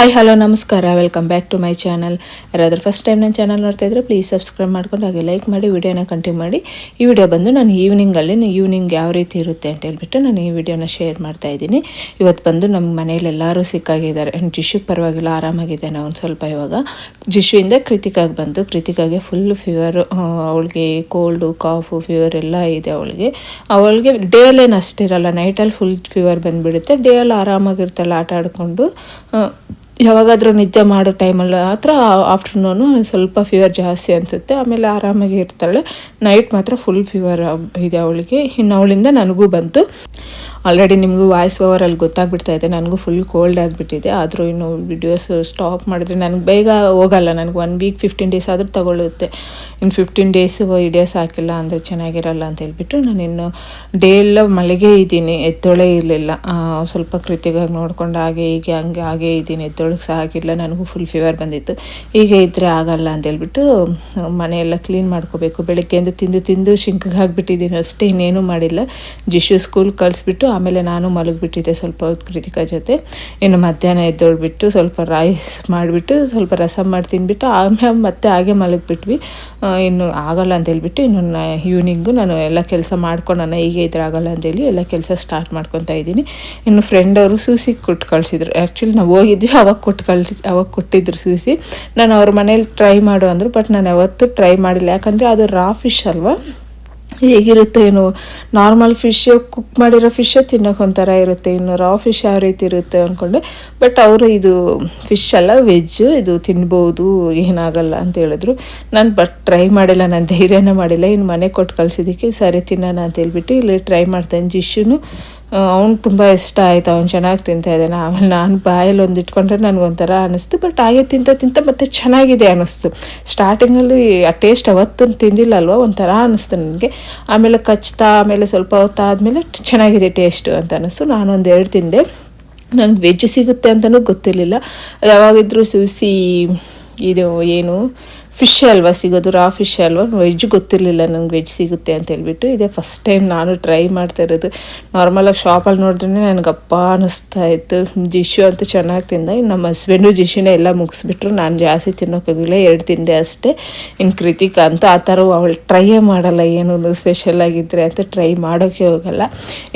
Hi hello ನಮಸ್ಕಾರ. Welcome back to my channel ಯಾರಾದರೂ first time ನನ್ನ ಚಾನಲ್ ನೋಡ್ತಾ ಇದ್ರೆ ಪ್ಲೀಸ್ ಸಬ್ಸ್ಕ್ರೈಬ್ ಮಾಡ್ಕೊಂಡು ಹಾಗೆ ಲೈಕ್ ಮಾಡಿ ವಿಡಿಯೋನ ಕಂಟಿನ್ಯೂ ಮಾಡಿ. ಈ ವಿಡಿಯೋ ಬಂದು ನಾನು ಈವ್ನಿಂಗಲ್ಲಿ ಈವ್ನಿಂಗ್ ಯಾವ ರೀತಿ ಇರುತ್ತೆ ಅಂತ ಹೇಳ್ಬಿಟ್ಟು ನಾನು ಈ ವಿಡಿಯೋನ ಶೇರ್ ಮಾಡ್ತಾ ಇದ್ದೀನಿ. ಇವತ್ತು ಬಂದು ನಮ್ಮ ಮನೇಲಿ ಎಲ್ಲರೂ ಸಿಕ್ಕಾಗಿದ್ದಾರೆ. ಜಿಶು ಪರವಾಗಿಲ್ಲ, ಆರಾಮಾಗಿದೆ ನಾವು ಒಂದು ಸ್ವಲ್ಪ ಇವಾಗ. ಜಿಶುವಿಂದ ಕೃತಿಕಾಗಿ ಬಂದು, ಕೃತಿಕಾಗೆ ಫುಲ್ ಫೀವರು ಅವಳಿಗೆ ಕೋಲ್ಡು ಕಾಫು ಫೀವರ್ ಎಲ್ಲ ಇದೆ ಅವಳಿಗೆ. ಅವಳಿಗೆ ಡೇಲೇನು ಅಷ್ಟಿರಲ್ಲ ನೈಟಲ್ಲಿ ಫುಲ್ ಫೀವರ್ ಬಂದುಬಿಡುತ್ತೆ. ಡೇಯಲ್ಲಿ ಆರಾಮಾಗಿರ್ತಾಳೆ ಆಟ ಆಡಿಕೊಂಡು. ಯಾವಾಗಾದರೂ ನಿದ್ದೆ ಮಾಡೋ ಟೈಮಲ್ಲಿ ಮಾತ್ರ ಆಫ್ಟರ್ನೂನು ಸ್ವಲ್ಪ ಫೀವರ್ ಜಾಸ್ತಿ ಅನಿಸುತ್ತೆ. ಆಮೇಲೆ ಆರಾಮಾಗಿ ಇರ್ತಾಳೆ. ನೈಟ್ ಮಾತ್ರ ಫುಲ್ ಫೀವರ್ ಇದೆ ಅವಳಿಗೆ. ಇನ್ನು ಅವಳಿಂದ ನನಗೂ ಬಂತು. ಆಲ್ರೆಡಿ ನಿಮಗೂ ವಾಯ್ಸ್ ಓವರಲ್ಲಿ ಗೊತ್ತಾಗ್ಬಿಡ್ತಾ ಇದೆ. ನನಗೂ ಫುಲ್ ಕೋಲ್ಡ್ ಆಗಿಬಿಟ್ಟಿದೆ. ಆದರೂ ಇನ್ನು ವಿಡಿಯೋಸ್ ಸ್ಟಾಪ್ ಮಾಡಿದ್ರೆ ನನಗೆ ಬೇಗ ಹೋಗಲ್ಲ. ನನಗೆ ಒನ್ ವೀಕ್ ಫಿಫ್ಟೀನ್ ಡೇಸ್ ಆದರೂ ತಗೊಳ್ಳುತ್ತೆ. ಇನ್ನು ಫಿಫ್ಟೀನ್ ಡೇಸ್ ವಿಡಿಯೋಸ್ ಹಾಕಿಲ್ಲ ಅಂದರೆ ಚೆನ್ನಾಗಿರಲ್ಲ ಅಂತ ಹೇಳ್ಬಿಟ್ಟು ನಾನು ಇನ್ನು ಡೇ ಎಲ್ಲ ಮಳೆಗೆ ಇದ್ದೀನಿ. ಎದ್ದೊಳೆ ಇರಲಿಲ್ಲ. ಸ್ವಲ್ಪ ಕೃತಿಗಾಗಿ ನೋಡ್ಕೊಂಡು ಹಾಗೆ ಹೀಗೆ ಹಂಗೆ ಹಾಗೆ ಇದ್ದೀನಿ. ಎದ್ದೊಳಗೆ ಸಹ ಆಗಿಲ್ಲ. ನನಗೂ ಫುಲ್ ಫೀವರ್ ಬಂದಿತ್ತು. ಹೀಗೆ ಇದ್ದರೆ ಆಗಲ್ಲ ಅಂತ ಹೇಳ್ಬಿಟ್ಟು ಮನೆಯೆಲ್ಲ ಕ್ಲೀನ್ ಮಾಡ್ಕೋಬೇಕು. ಬೆಳಗ್ಗೆಯಿಂದ ತಿಂದು ತಿಂದು ಶಿಂಕಿಗೆ ಹಾಕ್ಬಿಟ್ಟಿದ್ದೀನಿ ಅಷ್ಟೇ. ಇನ್ನೇನು ಮಾಡಿಲ್ಲ. ಜಿಶು ಸ್ಕೂಲ್ ಕಳಿಸ್ಬಿಟ್ಟು ಆಮೇಲೆ ನಾನು ಮಲಗಿಬಿಟ್ಟಿದ್ದೆ ಸ್ವಲ್ಪ ಹೊತ್ತು ಕೃತಿಕಾ ಜೊತೆ. ಇನ್ನು ಮಧ್ಯಾಹ್ನ ಎದ್ದೊಳ್ಬಿಟ್ಟು ಸ್ವಲ್ಪ ರೈಸ್ ಮಾಡಿಬಿಟ್ಟು ಸ್ವಲ್ಪ ರಸಂ ಮಾಡಿ ತಿನ್ಬಿಟ್ಟು ಆಮೇಲೆ ಮತ್ತೆ ಹಾಗೆ ಮಲಗಿಬಿಟ್ವಿ. ಇನ್ನು ಆಗಲ್ಲ ಅಂತ ಹೇಳ್ಬಿಟ್ಟು ಇನ್ನು ಈವ್ನಿಂಗು ನಾನು ಎಲ್ಲ ಕೆಲಸ ಮಾಡ್ಕೊಂಡು ಹೀಗೆ ಇದ್ರೆ ಆಗೋಲ್ಲ ಅಂತೇಳಿ ಎಲ್ಲ ಕೆಲಸ ಸ್ಟಾರ್ಟ್ ಮಾಡ್ಕೊತಾ ಇದ್ದೀನಿ. ಇನ್ನು ಫ್ರೆಂಡ್ ಅವರು ಸೂಸಿ ಕೊಟ್ಟು ಕಳಿಸಿದ್ರು. ಆ್ಯಕ್ಚುಲಿ ನಾವು ಹೋಗಿದ್ವಿ, ಅವಾಗ ಕೊಟ್ಟು ಕಳಿಸಿ, ಅವಾಗ ಕೊಟ್ಟಿದ್ರು ಸೂಸಿ. ನಾನು ಅವ್ರ ಮನೇಲಿ ಟ್ರೈ ಮಾಡು ಅಂದರು ಬಟ್ ನಾನು ಯಾವತ್ತೂ ಟ್ರೈ ಮಾಡಿಲ್ಲ. ಯಾಕಂದರೆ ಅದು ರಾ ಫಿಶ್ ಅಲ್ವಾ? ಹೇಗಿರುತ್ತೆ ಏನು? ನಾರ್ಮಲ್ ಫಿಶ್ ಕುಕ್ ಮಾಡಿರೋ ಫಿಶ್ ತಿನ್ನೋಕೆ ಒಂಥರ ಇರುತ್ತೆ. ಇನ್ನು ರಾ ಫಿಶ್ ಯಾವ ರೀತಿ ಇರುತ್ತೆ ಅಂದ್ಕೊಂಡೆ ಬಟ್ ಅವರು ಇದು ಫಿಶ್ ಅಲ್ಲ ವೆಜ್ಜು ಇದು ತಿನ್ಬೋದು, ಏನಾಗಲ್ಲ ಅಂತ ಹೇಳಿದ್ರು. ನಾನು ಬಟ್ ಟ್ರೈ ಮಾಡಿಲ್ಲ, ನಾನು ಧೈರ್ಯನೇ ಮಾಡಿಲ್ಲ. ಇನ್ನು ಮನೆ ಕೊಟ್ಟು ಕಳಿಸಿದ್ದಕ್ಕೆ ಸರಿ, ತಿನ್ನೋಣ ಅಂತ ಹೇಳ್ಬಿಟ್ಟು ಇಲ್ಲಿ ಟ್ರೈ ಮಾಡ್ತೇನೆ ಜಿಶುನು. ಅವ್ನು ತುಂಬ ಇಷ್ಟ ಆಯಿತು, ಅವ್ನು ಚೆನ್ನಾಗಿ ತಿಂತಾ ಇದ್ದಾನೆ, ಆಮೇಲೆ ನಾನು ಬಾಯಲ್ಲಿ ಒಂದು ಇಟ್ಕೊಂಡ್ರೆ ನನಗೊಂಥರ ಅನ್ನಿಸ್ತು ಬಟ್ ಹಾಗೆ ತಿಂತ ತಿಂತ ಮತ್ತೆ ಚೆನ್ನಾಗಿದೆ ಅನ್ನಿಸ್ತು ಸ್ಟಾರ್ಟಿಂಗಲ್ಲಿ ಆ ಟೇಸ್ಟ್ ಅವತ್ತು ತಿಂದಿಲ್ಲ ಅಲ್ವ ಒಂಥರ ಅನ್ನಿಸ್ತು ನನಗೆ. ಆಮೇಲೆ ಕಚ್ತಾ, ಆಮೇಲೆ ಸ್ವಲ್ಪ ಹೊತ್ತಾದಮೇಲೆ ಚೆನ್ನಾಗಿದೆ ಟೇಸ್ಟು ಅಂತ ಅನ್ನಿಸ್ತು ನಾನೊಂದು ಎರಡು ತಿಂದೆ. ನನಗೆ ವೆಜ್ ಸಿಗುತ್ತೆ ಅಂತಲೂ ಗೊತ್ತಿರಲಿಲ್ಲ. ಯಾವಾಗಿದ್ರೂ ಸೂಸಿ ಇದು, ಏನು ಫಿಶ್ ಅಲ್ವಾ ಸಿಗೋದು ರಾ ಫಿಶ್ ಅಲ್ವಾ ವೆಜ್ ಗೊತ್ತಿರಲಿಲ್ಲ ನನಗೆ ವೆಜ್ ಸಿಗುತ್ತೆ ಅಂತ ಹೇಳ್ಬಿಟ್ಟು ಇದೇ ಫಸ್ಟ್ ಟೈಮ್ ನಾನು ಟ್ರೈ ಮಾಡ್ತಾ ಇರೋದು. ನಾರ್ಮಲಾಗಿ ಶಾಪಲ್ಲಿ ನೋಡಿದ್ರೆ ನನಗೆ ಅಪ್ಪ ಅನ್ನಿಸ್ತಾ ಇತ್ತು. ಜಿಶು ಅಂತೂ ಚೆನ್ನಾಗಿ ತಿಂದ. ಇನ್ನು ನಮ್ಮ ಹಸ್ಬೆಂಡು ಜಿಶುನೇ ಎಲ್ಲ ಮುಗಿಸ್ಬಿಟ್ರು. ನಾನು ಜಾಸ್ತಿ ತಿನ್ನೋಕ್ಕಾಗಿಲ್ಲ ಎರಡು ತಿಂದೆ ಅಷ್ಟೇ. ಇನ್ನು ಕೃತಿಕಾ ಅಂತ ಆ ಥರ ಅವಳು ಟ್ರೈಯೇ ಮಾಡಲ್ಲ ಏನೂ ಸ್ಪೆಷಲ್ ಆಗಿದ್ದರೆ ಅಂತ ಟ್ರೈ ಮಾಡೋಕ್ಕೆ ಹೋಗಲ್ಲ.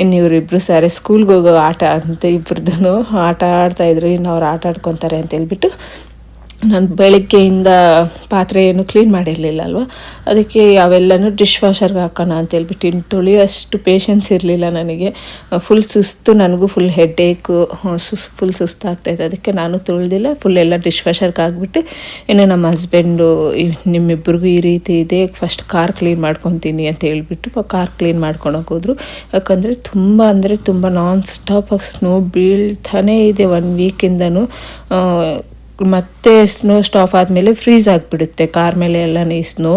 ಇನ್ನು ಇವರಿಬ್ಬರು ಸಾರಿ ಸ್ಕೂಲ್ಗೆ ಹೋಗೋ ಆಟ ಅಂತ ಇಬ್ಬರದ್ದು ಆಟ ಆಡ್ತಾಯಿದ್ರು ಇನ್ನು ಅವ್ರು ಆಟ ಆಡ್ಕೊತಾರೆ ಅಂತ ಹೇಳ್ಬಿಟ್ಟು ನಾನು ಬೆಳಗ್ಗೆಯಿಂದ ಪಾತ್ರೆ ಏನು ಕ್ಲೀನ್ ಮಾಡಿರಲಿಲ್ಲ ಅಲ್ವಾ? ಅದಕ್ಕೆ ಅವೆಲ್ಲನೂ ಡಿಶ್ ವಾಷರ್ಗೆ ಹಾಕೋಣ ಅಂತೇಳ್ಬಿಟ್ಟು ಇನ್ನು ತೊಳೆಯೋಷ್ಟು ಪೇಷನ್ಸ್ ಇರಲಿಲ್ಲ ನನಗೆ. ಫುಲ್ ಸುಸ್ತು, ನನಗೂ ಫುಲ್ ಹೆಡ್ಡೇಕು ಸುಸ್ ಫುಲ್ ಸುಸ್ತಾಗ್ತಾಯಿತ್ತು ಅದಕ್ಕೆ ನಾನು ತೊಳೆದಿಲ್ಲ ಫುಲ್ ಎಲ್ಲ ಡಿಶ್ ವಾಷರ್ಗೆ ಹಾಕ್ಬಿಟ್ಟು ಇನ್ನು ನಮ್ಮ ಹಸ್ಬೆಂಡು ನಿಮ್ಮಿಬ್ಬರಿಗೂ ಈ ರೀತಿ ಇದೆ. ಫಸ್ಟ್ ಕಾರ್ ಕ್ಲೀನ್ ಮಾಡ್ಕೊತೀನಿ ಅಂತ ಹೇಳ್ಬಿಟ್ಟು ಕಾರ್ ಕ್ಲೀನ್ ಮಾಡ್ಕೊಳಕ್ಕೆ ಹೋದರು ಯಾಕಂದರೆ ತುಂಬ ಅಂದರೆ ತುಂಬ ನಾನ್ ಸ್ಟಾಪಾಗಿ ಸ್ನೋ ಬೀಳ್ತಾನೇ ಇದೆ ಒನ್ ವೀಕಿಂದನೂ ಮತ್ತೆ ಸ್ನೋ ಸ್ಟಾಫ್ ಆದಮೇಲೆ ಫ್ರೀಸ್ ಆಗಿಬಿಡುತ್ತೆ. ಕಾರ್ ಮೇಲೆ ಎಲ್ಲ ಈ ಸ್ನೋ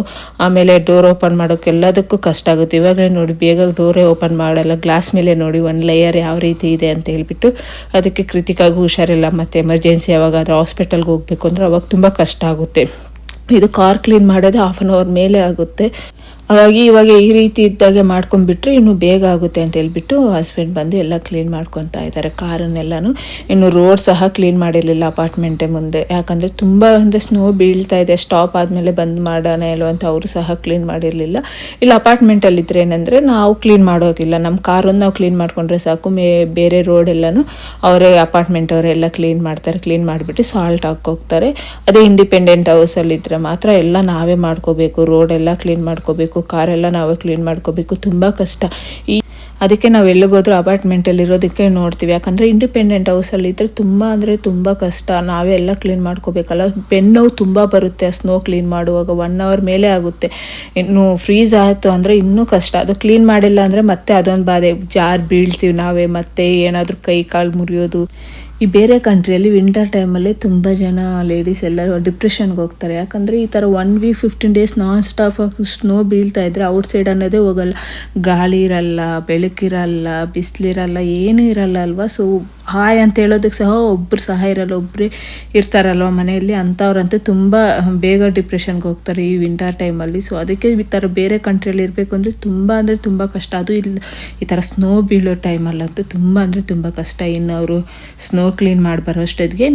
ಆಮೇಲೆ ಡೋರ್ ಓಪನ್ ಮಾಡೋಕೆ ಎಲ್ಲದಕ್ಕೂ ಕಷ್ಟ ಆಗುತ್ತೆ. ಇವಾಗಲೇ ನೋಡಿ, ಬೇಗ ಡೋರೇ ಓಪನ್ ಮಾಡಲ್ಲ. ಗ್ಲಾಸ್ ಮೇಲೆ ನೋಡಿ ಒಂದು ಲೇಯರ್ ಯಾವ ರೀತಿ ಇದೆ ಅಂತ ಹೇಳ್ಬಿಟ್ಟು ಅದಕ್ಕೆ ಕೃತಿಕಾಗೂ ಹುಷಾರಿಲ್ಲ. ಮತ್ತು ಎಮರ್ಜೆನ್ಸಿ ಯಾವಾಗಾದ್ರೂ ಹಾಸ್ಪಿಟಲ್ಗೆ ಹೋಗಬೇಕು ಅಂದರೆ ಅವಾಗ ತುಂಬ ಕಷ್ಟ ಆಗುತ್ತೆ. ಇದು ಕಾರ್ ಕ್ಲೀನ್ ಮಾಡೋದು ಹಾಫ್ ಆನ್ ಅವರ್ ಮೇಲೆ ಆಗುತ್ತೆ. ಹಾಗಾಗಿ ಇವಾಗ ಈ ರೀತಿ ಇದ್ದಾಗೆ ಮಾಡ್ಕೊಂಡ್ಬಿಟ್ರೆ ಇನ್ನು ಬೇಗ ಆಗುತ್ತೆ ಅಂತ ಹೇಳ್ಬಿಟ್ಟು ಹಸ್ಬೆಂಡ್ ಬಂದು ಎಲ್ಲ ಕ್ಲೀನ್ ಮಾಡ್ಕೊತಾ ಇದ್ದಾರೆ. ಕಾರನ್ನೆಲ್ಲನೂ ಇನ್ನು ರೋಡ್ ಸಹ ಕ್ಲೀನ್ ಮಾಡಿರಲಿಲ್ಲ ಅಪಾರ್ಟ್ಮೆಂಟೇ ಮುಂದೆ. ಯಾಕಂದರೆ ತುಂಬ ಒಂದು ಸ್ನೋ ಬೀಳ್ತಾ ಇದೆ. ಸ್ಟಾಪ್ ಆದಮೇಲೆ ಬಂದ್ ಮಾಡೋಣ ಇಲ್ಲೋ ಅಂತ ಅವರು ಸಹ ಕ್ಲೀನ್ ಮಾಡಿರಲಿಲ್ಲ. ಇಲ್ಲಿ ಅಪಾರ್ಟ್ಮೆಂಟಲ್ಲಿದ್ದರೆ ಏನಂದರೆ ನಾವು ಕ್ಲೀನ್ ಮಾಡೋಗಿಲ್ಲ. ನಮ್ಮ ಕಾರನ್ನು ನಾವು ಕ್ಲೀನ್ ಮಾಡಿಕೊಂಡ್ರೆ ಸಾಕು. ಮೇ ಬೇರೆ ರೋಡ್ ಎಲ್ಲನೂ ಅವರೇ ಅಪಾರ್ಟ್ಮೆಂಟ್ ಅವರೆಲ್ಲ ಕ್ಲೀನ್ ಮಾಡ್ತಾರೆ. ಕ್ಲೀನ್ ಮಾಡಿಬಿಟ್ಟು ಸಾಲ್ಟ್ ಹಾಕೋಗ್ತಾರೆ ಅದೇ ಇಂಡಿಪೆಂಡೆಂಟ್ ಹೌಸಲ್ಲಿದ್ದರೆ ಮಾತ್ರ ಎಲ್ಲ ನಾವೇ ಮಾಡ್ಕೋಬೇಕು. ರೋಡ್ ಎಲ್ಲ ಕ್ಲೀನ್ ಮಾಡ್ಕೋಬೇಕು. ಕಾರೆಲ್ಲ ನಾವೇ ಕ್ಲೀನ್ ಮಾಡ್ಕೋಬೇಕು, ತುಂಬ ಕಷ್ಟ. ಈ ಅದಕ್ಕೆ ನಾವು ಎಲ್ಲಿಗೋದ್ರೂ ಅಪಾರ್ಟ್ಮೆಂಟಲ್ಲಿ ಇರೋದಕ್ಕೆ ನೋಡ್ತೀವಿ. ಯಾಕಂದರೆ ಇಂಡಿಪೆಂಡೆಂಟ್ ಹೌಸಲ್ಲಿ ಇದ್ದರೆ ತುಂಬ ಅಂದರೆ ತುಂಬ ಕಷ್ಟ. ನಾವೇ ಎಲ್ಲ ಕ್ಲೀನ್ ಮಾಡ್ಕೋಬೇಕಲ್ಲ. ಬೆನ್ನೋವು ತುಂಬ ಬರುತ್ತೆ. ಆ ಸ್ನೋ ಕ್ಲೀನ್ ಮಾಡುವಾಗ ಒನ್ ಅವರ್ ಮೇಲೆ ಆಗುತ್ತೆ. ಇನ್ನು ಫ್ರೀಸ್ ಆಯಿತು ಅಂದರೆ ಇನ್ನೂ ಕಷ್ಟ. ಅದು ಕ್ಲೀನ್ ಮಾಡಿಲ್ಲ ಅಂದರೆ ಮತ್ತೆ ಅದೊಂದು ಬಾಧೆ. ಜಾರ್ ಬೀಳ್ತೀವಿ ನಾವೇ. ಮತ್ತೆ ಏನಾದರೂ ಕೈ, ಕಾಲು ಮುರಿಯೋದು. ಈ ಬೇರೆ ಕಂಟ್ರಿಯಲ್ಲಿ ವಿಂಟರ್ ಟೈಮಲ್ಲಿ ತುಂಬ ಜನ ಲೇಡೀಸ್ ಎಲ್ಲರೂ ಡಿಪ್ರೆಷನ್ಗೆ ಹೋಗ್ತಾರೆ. ಯಾಕಂದರೆ ಈ ಥರ one week fifteen days non stop snow ಬೀಳ್ತಾ ಇದ್ರೆ ಔಟ್ ಸೈಡ್ ಅನ್ನೋದೇ ಹೋಗಲ್ಲ. ಗಾಳಿ ಇರಲ್ಲ, ಬೆಳಕಿರಲ್ಲ, ಬಿಸಿಲಿರಲ್ಲ, ಏನೂ ಇರಲ್ಲ ಅಲ್ವಾ? ಸೊ ಹಾಯ್ ಅಂತ ಹೇಳೋದಕ್ಕೆ ಸಹ ಒಬ್ಬರು ಸಹ ಇರಲ್ಲ ಒಬ್ಬರೇ ಇರ್ತಾರಲ್ವ ಮನೆಯಲ್ಲಿ. ಅಂಥವ್ರಂತೂ ತುಂಬ ಬೇಗ ಡಿಪ್ರೆಷನ್ಗೆ ಹೋಗ್ತಾರೆ ಈ ವಿಂಟರ್ ಟೈಮಲ್ಲಿ ಸೊ ಅದಕ್ಕೆ ಈ ಥರ ಬೇರೆ ಕಂಟ್ರಿಯಲ್ಲಿ ಇರಬೇಕು ಅಂದರೆ ತುಂಬ ಅಂದರೆ ತುಂಬ ಕಷ್ಟ. ಅದು ಇಲ್ಲ, ಈ ಥರ ಸ್ನೋ ಬೀಳೋ ಟೈಮಲ್ಲಂತೂ ತುಂಬ ಅಂದರೆ ತುಂಬ ಕಷ್ಟ. ಇನ್ನು ಅವರು ಸ್ನೋ ಕ್ಲೀನ್ ಮಾಡಿ ಬರೋ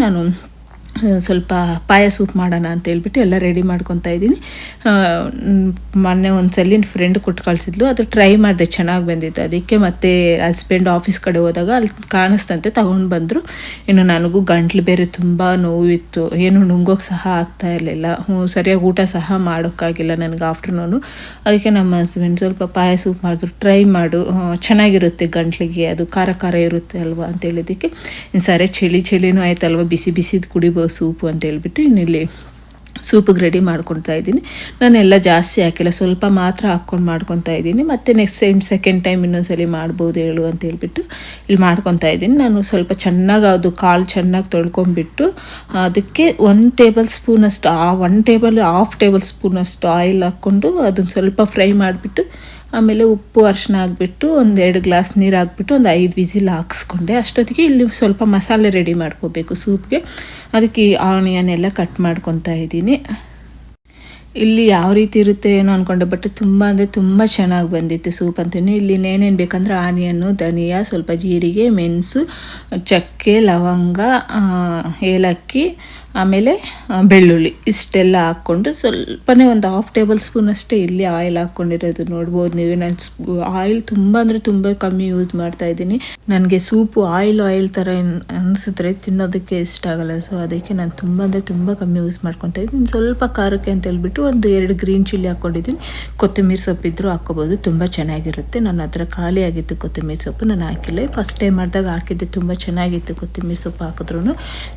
ನಾನು ಸ್ವಲ್ಪ ಪಾಯ ಸೂಪ್ ಮಾಡೋಣ ಅಂತ ಹೇಳ್ಬಿಟ್ಟು ಎಲ್ಲ ರೆಡಿ ಮಾಡ್ಕೊತಾ ಇದ್ದೀನಿ. ಮೊನ್ನೆ ಒಂದು ಸಲ ಫ್ರೆಂಡ್ ಕೊಟ್ಟು ಕಳಿಸಿದ್ಲು. ಅದು ಟ್ರೈ ಮಾಡಿದೆ, ಚೆನ್ನಾಗಿ ಬಂದಿತ್ತು. ಅದಕ್ಕೆ ಮತ್ತೆ ಹಸ್ಬೆಂಡ್ ಆಫೀಸ್ ಕಡೆ ಹೋದಾಗ ಅಲ್ಲಿ ಕಾಣಿಸ್ತಂತೆ ತಗೊಂಡು ಬಂದರು. ಇನ್ನು ನನಗೂ ಗಂಟ್ಲು ಬೇರೆ ತುಂಬ ನೋವಿತ್ತು. ಏನು ನುಂಗೋಕೆ ಸಹ ಆಗ್ತಾ ಇರಲಿಲ್ಲ. ಸರಿಯಾಗಿ ಊಟ ಸಹ ಮಾಡೋಕ್ಕಾಗಿಲ್ಲ ನನಗೆ ಆಫ್ಟರ್ನೂನು ಅದಕ್ಕೆ ನಮ್ಮ ಹಸ್ಬೆಂಡ್ ಸ್ವಲ್ಪ ಪಾಯ ಸೂಪ್ ಮಾಡಿದ್ರು. ಟ್ರೈ ಮಾಡು. ಚೆನ್ನಾಗಿರುತ್ತೆ ಗಂಟ್ಲಿಗೆ. ಅದು ಖಾರ ಖಾರ ಇರುತ್ತೆ ಅಲ್ವಾ ಅಂತ ಹೇಳಿದ್ದಕ್ಕೆ. ಇನ್ನು ಸರಿ, ಚಳಿ ಚಳಿನೂ ಆಯ್ತಲ್ವ? ಬಿಸಿ ಬಿಸಿದು ಕುಡಿಬೋದು. ಸೂಪು ಅಂತ ಹೇಳ್ಬಿಟ್ಟು ಇನ್ನಿಲ್ಲಿ ಸೂಪಿಗೆ ರೆಡಿ ಮಾಡ್ಕೊತಾ ಇದ್ದೀನಿ. ನಾನೆಲ್ಲ ಜಾಸ್ತಿ ಹಾಕಿಲ್ಲ, ಸ್ವಲ್ಪ ಮಾತ್ರ ಹಾಕ್ಕೊಂಡು ಮಾಡ್ಕೊತಾ ಇದ್ದೀನಿ. ಮತ್ತು ನೆಕ್ಸ್ಟ್ ಟೈಮ್ ಸೆಕೆಂಡ್ ಟೈಮ್ ಇನ್ನೊಂದ್ಸಲಿ ಮಾಡ್ಬೋದು ಹೇಳು ಅಂತ ಹೇಳ್ಬಿಟ್ಟು ಇಲ್ಲಿ ಮಾಡ್ಕೊತಾ ಇದ್ದೀನಿ. ನಾನು ಸ್ವಲ್ಪ ಚೆನ್ನಾಗಿ ಅದು ಕಾಳು ಚೆನ್ನಾಗಿ ತೊಳ್ಕೊಂಬಿಟ್ಟು ಅದಕ್ಕೆ ಒನ್ ಟೇಬಲ್ ಸ್ಪೂನಷ್ಟು ಆ ಒನ್ ಟೇಬಲ್ ಹಾಫ್ ಟೇಬಲ್ ಸ್ಪೂನಷ್ಟು ಆಯಿಲ್ ಹಾಕ್ಕೊಂಡು ಅದನ್ನು ಸ್ವಲ್ಪ ಫ್ರೈ ಮಾಡಿಬಿಟ್ಟು ಆಮೇಲೆ ಉಪ್ಪು ಅರಿಶಿನ ಹಾಕ್ಬಿಟ್ಟು ಒಂದು ಎರಡು ಗ್ಲಾಸ್ ನೀರು ಹಾಕ್ಬಿಟ್ಟು ಒಂದು ಐದು ವಿಸಿಲ್ ಹಾಕ್ಸ್ಕೊಂಡೆ. ಅಷ್ಟೊತ್ತಿಗೆ ಇಲ್ಲಿ ಸ್ವಲ್ಪ ಮಸಾಲೆ ರೆಡಿ ಮಾಡ್ಕೋಬೇಕು ಸೂಪ್ಗೆ. ಅದಕ್ಕೆ ಆನಿಯನ್ ಎಲ್ಲ ಕಟ್ ಮಾಡ್ಕೊತಾ ಇದ್ದೀನಿ. ಇಲ್ಲಿ ಯಾವ ರೀತಿ ಇರುತ್ತೆ ಏನೋ ಅಂದ್ಕೊಂಡೆ ಬಟ್ ತುಂಬ ಅಂದರೆ ತುಂಬ ಚೆನ್ನಾಗಿ ಬಂದಿತ್ತು ಸೂಪ್ ಅಂತೀನಿ. ಇಲ್ಲಿ ಏನೇನು ಬೇಕಂದ್ರೆ ಆನಿಯನ್ನು ಧನಿಯಾ, ಸ್ವಲ್ಪ ಜೀರಿಗೆ, ಮೆಣಸು, ಚಕ್ಕೆ, ಲವಂಗ ಏಲಕ್ಕಿ ಆಮೇಲೆ ಬೆಳ್ಳುಳ್ಳಿ ಇಷ್ಟೆಲ್ಲ ಹಾಕ್ಕೊಂಡು ಸ್ವಲ್ಪನೇ ಒಂದು ಹಾಫ್ ಟೇಬಲ್ ಸ್ಪೂನ್ ಅಷ್ಟೇ ಇಲ್ಲಿ ಆಯಿಲ್ ಹಾಕ್ಕೊಂಡಿರೋದು ನೋಡ್ಬೋದು ನೀವು. ನಾನು ಆಯಿಲ್ ತುಂಬ ಅಂದರೆ ತುಂಬ ಕಮ್ಮಿ ಯೂಸ್ ಮಾಡ್ತಾ ಇದ್ದೀನಿ. ನನಗೆ ಸೂಪು ಆಯಿಲ್ ಆಯಿಲ್ ಥರ ಅನಿಸಿದ್ರೆ ತಿನ್ನೋದಕ್ಕೆ ಇಷ್ಟ ಆಗಲ್ಲ. ಸೊ ಅದಕ್ಕೆ ನಾನು ತುಂಬ ಅಂದರೆ ತುಂಬ ಕಮ್ಮಿ ಯೂಸ್ ಮಾಡ್ಕೊತಾ ಇದ್ದೀನಿ. ಸ್ವಲ್ಪ ಖಾರಕ್ಕೆ ಅಂತ ಹೇಳ್ಬಿಟ್ಟು ಒಂದು ಎರಡು ಗ್ರೀನ್ ಚಿಲ್ಲಿ ಹಾಕ್ಕೊಂಡಿದ್ದೀನಿ. ಕೊತ್ತಂಬರಿ ಇದ್ದರೂ ಹಾಕ್ಕೋಬೋದು. ತುಂಬ ಚೆನ್ನಾಗಿರುತ್ತೆ. ನನ್ನ ಹತ್ರ ಖಾಲಿ ಆಗಿತ್ತು ಕೊತ್ತಂಬರಿ ಸೊಪ್ಪು ನಾನು ಹಾಕಿಲ್ಲ. ಫಸ್ಟ್ ಟೈಮ್ ಮಾಡಿದಾಗ ಹಾಕಿದ್ದೆ. ತುಂಬ ಚೆನ್ನಾಗಿತ್ತು ಕೊತ್ತಂಬರಿ ಸೊಪ್ಪು ಹಾಕಿದ್ರು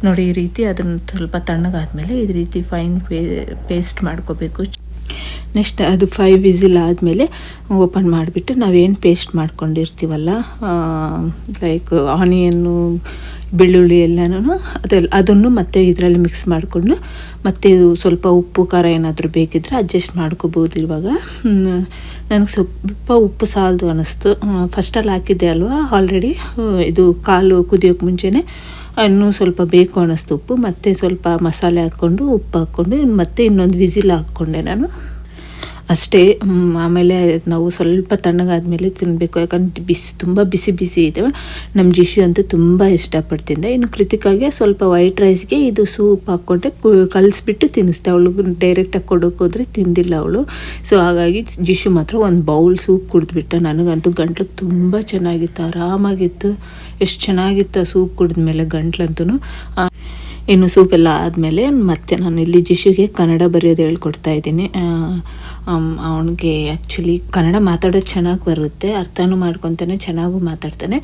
ನೋಡಿ ಈ ರೀತಿ ಅದನ್ನು ಸ್ವಲ್ಪ ತಣ್ಣಗಾದ್ಮೇಲೆ ಈ ರೀತಿ ಫೈನ್ ಪೇ ಪೇಸ್ಟ್ ಮಾಡ್ಕೋಬೇಕು. ನೆಕ್ಸ್ಟ್ ಅದು ಫೈವ್ ವಿಸಿಲ್ ಆದಮೇಲೆ ಓಪನ್ ಮಾಡಿಬಿಟ್ಟು ನಾವೇನು ಪೇಸ್ಟ್ ಮಾಡ್ಕೊಂಡಿರ್ತೀವಲ್ಲ ಲೈಕ್ ಆನಿಯನ್ನು ಬೆಳ್ಳುಳ್ಳಿ ಎಲ್ಲನೂ ಅದ್ರಲ್ಲಿ, ಅದನ್ನು ಮತ್ತೆ ಇದರಲ್ಲಿ ಮಿಕ್ಸ್ ಮಾಡಿಕೊಂಡು ಮತ್ತೆ ಇದು ಸ್ವಲ್ಪ ಉಪ್ಪು, ಖಾರ ಏನಾದರೂ ಬೇಕಿದ್ರೆ ಅಡ್ಜಸ್ಟ್ ಮಾಡ್ಕೋಬೋದು ಇವಾಗ. ನನಗೆ ಸ್ವಲ್ಪ ಉಪ್ಪು ಸಾಲದು ಅನ್ನಿಸ್ತು ಫಸ್ಟಲ್ಲಿ ಹಾಕಿದ್ದೆ ಅಲ್ವಾ? ಆಲ್ರೆಡಿ ಇದು ಕಾಲು ಕುದಿಯೋಕೆ ಮುಂಚೆನೇ ಇನ್ನೂ ಸ್ವಲ್ಪ ಬೇಕು ಅನ್ನಿಸ್ತು ಉಪ್ಪು, ಮತ್ತೆ ಸ್ವಲ್ಪ ಮಸಾಲೆ ಹಾಕ್ಕೊಂಡು ಉಪ್ಪು ಹಾಕ್ಕೊಂಡು ಮತ್ತೆ ಇನ್ನೊಂದು ವಿಸಿಲ್ ಹಾಕ್ಕೊಂಡೆ ನಾನು. ಅಷ್ಟೇ ಆಮೇಲೆ ನಾವು ಸ್ವಲ್ಪ ತಣ್ಣಗಾದ್ಮೇಲೆ ತಿನ್ನಬೇಕು ಯಾಕಂದ್ರೆ ಬಿಸಿ, ತುಂಬ ಬಿಸಿ ಬಿಸಿ ಇದೆ. ನಮ್ಮ ಜಿಶು ಅಂತೂ ತುಂಬ ಇಷ್ಟಪಡ್ತಿದ್ದೆ. ಇನ್ನು ಕೃತಿಕಾಗೆ ಸ್ವಲ್ಪ ವೈಟ್ ರೈಸ್ಗೆ ಇದು ಸೂಪ್ ಹಾಕ್ಕೊಂಡೆ ಕಲಿಸ್ಬಿಟ್ಟು ತಿನ್ನಿಸ್ದೆ. ಅವಳು ಡೈರೆಕ್ಟಾಗಿ ಕೊಡೋಕೆ ಹೋದ್ರೆ ತಿಂದಿಲ್ಲ ಅವಳು. ಸೊ ಹಾಗಾಗಿ ಜಿಶು ಮಾತ್ರ ಒಂದು ಬೌಲ್ ಸೂಪ್ ಕುಡಿದ್ಬಿಟ್ಟ. ನನಗಂತೂ ಗಂಟ್ಲಿಗೆ ತುಂಬ ಚೆನ್ನಾಗಿತ್ತು. ಆರಾಮಾಗಿತ್ತು. ಎಷ್ಟು ಚೆನ್ನಾಗಿತ್ತು ಆ ಸೂಪ್ ಕುಡಿದ್ಮೇಲೆ ಗಂಟ್ಲಂತೂ ಇನ್ನು ಸೂಪ್ ಎಲ್ಲ ಆದಮೇಲೆ ಮತ್ತೆ ನಾನು ಇಲ್ಲಿ ಜಿಶುಗೆ ಕನ್ನಡ ಬರೆಯೋದು ಹೇಳ್ಕೊಡ್ತಾ ಇದ್ದೀನಿ. ಅವನಿಗೆ ಆ್ಯಕ್ಚುಲಿ ಕನ್ನಡ ಮಾತಾಡೋದು ಚೆನ್ನಾಗಿ ಬರುತ್ತೆ, ಅರ್ಥನೂ ಮಾಡ್ಕೊತಾನೆ, ಚೆನ್ನಾಗೂ ಮಾತಾಡ್ತಾನೆ.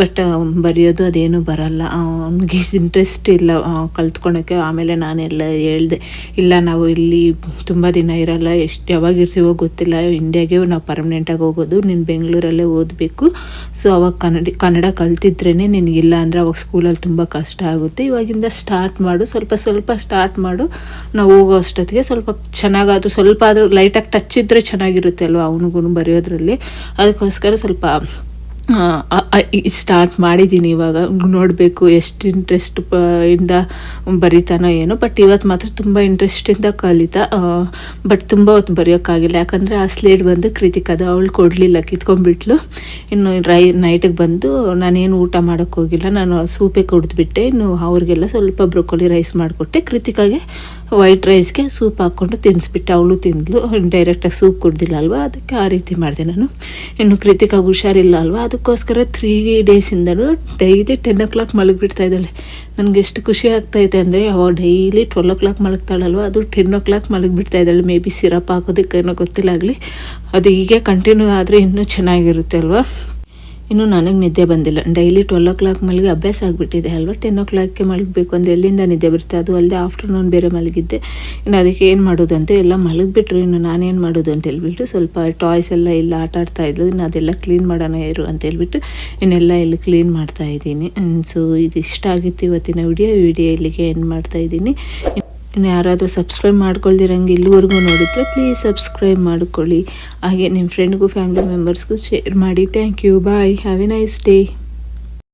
ಬಟ್ ಬರೆಯೋದು ಅದೇನೂ ಬರಲ್ಲ. ಅವನಿಗೆ ಇಂಟ್ರೆಸ್ಟ್ ಇಲ್ಲ ಕಲ್ತ್ಕೊಳಕ್ಕೆ. ಆಮೇಲೆ ನಾನೆಲ್ಲ ಹೇಳ್ದೆ, ಇಲ್ಲ ನಾವು ಇಲ್ಲಿ ತುಂಬ ದಿನ ಇರಲ್ಲ, ಎಷ್ಟು ಯಾವಾಗ ಇರ್ತೀವೋ ಗೊತ್ತಿಲ್ಲ. ಇಂಡಿಯಾಗೆ ನಾವು ಪರ್ಮನೆಂಟಾಗಿ ಹೋಗೋದು, ನೀನು ಬೆಂಗಳೂರಲ್ಲೇ ಓದಬೇಕು. ಸೊ ಅವಾಗ ಕನ್ನಡ ಕನ್ನಡ ಕಲ್ತಿದ್ರೇ ನಿನಗಿಲ್ಲ ಅಂದರೆ ಅವಾಗ ಸ್ಕೂಲಲ್ಲಿ ತುಂಬ ಕಷ್ಟ ಆಗುತ್ತೆ. ಇವಾಗಿಂದ ಸ್ಟಾರ್ಟ್ ಮಾಡು, ಸ್ವಲ್ಪ ಸ್ವಲ್ಪ ಸ್ಟಾರ್ಟ್ ಮಾಡು. ನಾವು ಹೋಗೋ ಅಷ್ಟೊತ್ತಿಗೆ ಸ್ವಲ್ಪ ಚೆನ್ನಾಗಾದರೂ, ಸ್ವಲ್ಪ ಆದರೂ ಲೈಟಾಗಿ ಟಚ್ ಇದ್ದರೆ ಚೆನ್ನಾಗಿರುತ್ತೆ ಅಲ್ವಾ ಅವನಿಗೂ ಬರೆಯೋದ್ರಲ್ಲಿ. ಅದಕ್ಕೋಸ್ಕರ ಸ್ವಲ್ಪ ಸ್ಟಾರ್ಟ್ ಮಾಡಿದ್ದೀನಿ ಇವಾಗ. ನೋಡಬೇಕು ಎಷ್ಟು ಇಂಟ್ರೆಸ್ಟ್ ಇಂದ ಬರಿತಾನೋ ಏನೋ ಬಟ್ ಇವತ್ತು ಮಾತ್ರ ತುಂಬ ಇಂಟ್ರೆಸ್ಟಿಂದ ಕಲಿತ. ಬಟ್ ತುಂಬ ಹೊತ್ತು ಬರೆಯೋಕ್ಕಾಗಿಲ್ಲ. ಯಾಕಂದರೆ ಆ ಸ್ಲೇಡ್ ಬಂದು ಅದು ಅವಳು ಕೊಡಲಿಲ್ಲ, ಕಿತ್ಕೊಂಡ್ಬಿಟ್ಲು. ಇನ್ನು ರೈ ನೈಟಿಗೆ ಬಂದು ನಾನೇನು ಊಟ ಮಾಡೋಕ್ಕೆ ಹೋಗಿಲ್ಲ. ನಾನು ಸೂಪೇ ಕುಡಿದ್ಬಿಟ್ಟೆ. ಇನ್ನು ಅವ್ರಿಗೆಲ್ಲ ಸ್ವಲ್ಪ ಬ್ರೊಕೊಲಿ ರೈಸ್ ಮಾಡಿಕೊಟ್ಟೆ. ಕೃತಿಕಾಗೆ ವೈಟ್ ರೈಸ್ಗೆ ಸೂಪ್ ಹಾಕ್ಕೊಂಡು ತಿನ್ನಿಸ್ಬಿಟ್ಟೆ ಅವಳು ತಿಂದ್ಲು. ಡೈರೆಕ್ಟಾಗಿ ಸೂಪ್ ಕುಡ್ದಿಲ್ಲ ಅಲ್ವಾ? ಅದಕ್ಕೆ ಆ ರೀತಿ ಮಾಡಿದೆ ನಾನು. ಇನ್ನು ಕೃತಿಕಾಗ ಹುಷಾರಿಲ್ಲ ಅಲ್ವಾ? ಅದಕ್ಕೋಸ್ಕರ ತ್ರೀ ಡೇಸಿಂದಲೂ ಡೈಲಿ ಟೆನ್ ಓ ಕ್ಲಾಕ್ ಮಲಗಿಬಿಡ್ತಾ ಇದ್ದಾಳೆ. ನನಗೆ ಎಷ್ಟು ಖುಷಿ ಆಗ್ತೈತೆ ಅಂದರೆ, ಅವ ಡೈಲಿ ಟ್ವೆಲ್ ಓ ಕ್ಲಾಕ್ ಮಲಗ್ತಾಳಲ್ವ? ಅದು ಟೆನ್ ಓ ಕ್ಲಾಕ್ ಮಲಗಿಬಿಡ್ತಾ ಇದ್ದಾಳೆ. ಮೇ ಬಿ ಸಿರಪ್ ಹಾಕೋದಕ್ಕೇನೋ ಗೊತ್ತಿಲ್ಲ ಆಗಲಿ. ಅದು ಹೀಗೆ ಕಂಟಿನ್ಯೂ ಆದರೆ ಇನ್ನೂ ಚೆನ್ನಾಗಿರುತ್ತೆ ಅಲ್ವಾ? ಇನ್ನು ನನಗೆ ನಿದ್ದೆ ಬಂದಿಲ್ಲ. ಡೈಲಿ ಟ್ವೆಲ್ ಓ ಕ್ಲಾಕ್ ಮಲಗಿ ಅಭ್ಯಾಸ ಆಗಿಬಿಟ್ಟಿದೆ. ಅಲ್ವಾ ಟೆನ್ ಓ ಕ್ಲಾಕ್ಗೆ ಮಲಗಬೇಕು ಅಂದರೆ ಎಲ್ಲಿಂದ ನಿದ್ದೆ ಬರುತ್ತೆ? ಅದು ಅಲ್ಲದೆ ಆಫ್ಟರ್ನೂನ್ ಬೇರೆ ಮಲಗಿದ್ದೆ. ಇನ್ನು ಅದಕ್ಕೆ ಏನು ಮಾಡೋದು ಅಂತ ಎಲ್ಲ ಮಲಗಿಬಿಟ್ರು. ಇನ್ನು ನಾನೇನು ಮಾಡೋದು ಅಂತ ಹೇಳ್ಬಿಟ್ಟು ಸ್ವಲ್ಪ ಟಾಯ್ಸ್ ಎಲ್ಲ ಇಲ್ಲ ಆಟ ಆಡ್ತಾ ಇದ್ಲು. ಇನ್ನು ಅದೆಲ್ಲ ಕ್ಲೀನ್ ಮಾಡೋಣ ಇರು ಅಂತ ಹೇಳ್ಬಿಟ್ಟು ಇನ್ನೆಲ್ಲ ಇಲ್ಲಿ ಕ್ಲೀನ್ ಮಾಡ್ತಾ ಇದ್ದೀನಿ. ಸೊ ಇದು ಇಷ್ಟ ಆಗಿತ್ತು ಇವತ್ತಿನ ವಿಡಿಯೋ ವಿಡಿಯೋ ಇಲ್ಲಿಗೆ ಏನು ಮಾಡ್ತಾ ಇದ್ದೀನಿ. ಇನ್ನು ಯಾರಾದರೂ ಸಬ್ಸ್ಕ್ರೈಬ್ ಮಾಡ್ಕೊಳ್ದಿರಂಗೆ ಇಲ್ಲಿವರೆಗೂ ನೋಡಿದರೆ ಪ್ಲೀಸ್ ಸಬ್ಸ್ಕ್ರೈಬ್ ಮಾಡ್ಕೊಳ್ಳಿ. ಹಾಗೆ ನಿಮ್ಮ ಫ್ರೆಂಡ್ಗೂ ಫ್ಯಾಮಿಲಿ ಮೆಂಬರ್ಸ್ಗೂ ಶೇರ್ ಮಾಡಿ. Thank you bye have a nice day